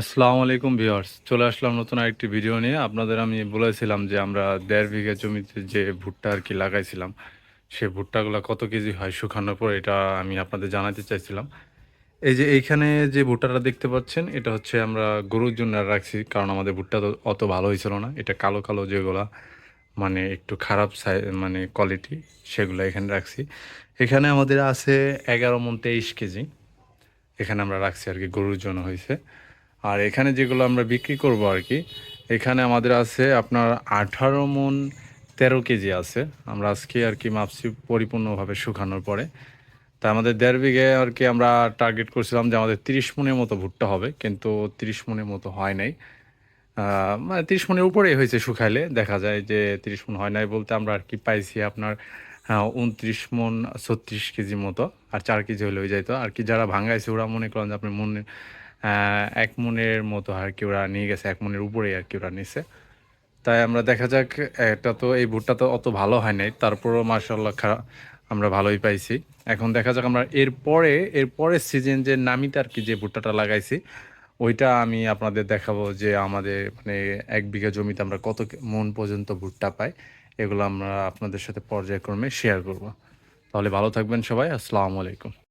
আসসালামু আলাইকুম ভিউয়ার্স, চলে আসলাম নতুন আরেকটি ভিডিও নিয়ে। আপনাদের আমি বলেছিলাম যে আমরা দেড় বিঘা জমিতে যে ভুট্টা আর কি লাগাইছিলাম, সে ভুট্টাগুলো কত কেজি হয় শুকানোর পর এটা আমি আপনাদের জানাতে চাইছিলাম। এই যে এইখানে যে ভুট্টাটা দেখতে পাচ্ছেন, এটা হচ্ছে আমরা গরুর জন্য রাখছি, কারণ আমাদের ভুট্টা তো অত ভালো হয়েছিল না। এটা কালো কালো যেগুলা মানে একটু খারাপ সাই মানে কোয়ালিটি সেগুলো এখানে রাখছি। এখানে আমাদের আছে এগারো মন তেইশ কেজি, এখানে আমরা রাখছি আর কি, গরুর জন্য হয়েছে। আর এখানে যেগুলো আমরা বিক্রি করব আর কি এখানে আমাদের আছে আপনার আঠারো মন তেরো কেজি আছে। আমরা আজকে আর কি মাপছি পরিপূর্ণভাবে শুকানোর পরে। তা আমাদের দেড় বিঘে আর কি আমরা টার্গেট করছিলাম যে আমাদের তিরিশ মনের মতো ভুট্টা হবে কিন্তু তিরিশ মনের মতো হয় নাই। মানে তিরিশ মনের উপরেই হয়েছে শুকাইলে দেখা যায় যে তিরিশ মন হয় নাই বলতে আমরা আর কি পাইছি আপনার উনত্রিশ মন ছত্রিশ কেজি মতো আর চার কেজি হলে হয়ে যাইতো। আর কি যারা ভাঙাইছে ওরা মনে করেন যে আপনি মনে আহ, এক মনের মতো আর কি ওরা নিয়ে গেছে, এক মনের উপরেই আর কি ওরা নিছে। তাই আমরা দেখা যাক, এটা তো, এই ভুট্টা তো অত ভালো হয় নাই, তারপরও মার্শাল্লাহ আমরা ভালোই পাইছি। এখন দেখা যাক আমরা এরপরে এরপরের সিজন যে নামিতে আর কি যে ভুট্টাটা লাগাইছি, ওইটা আমি আপনাদের দেখাবো যে আমাদের মানে এক বিঘা জমিতে আমরা কত মন পর্যন্ত ভুট্টা পাই, এগুলো আমরা আপনাদের সাথে পর্যায়ক্রমে শেয়ার করব। তাহলে ভালো থাকবেন সবাই, আসসালামু আলাইকুম।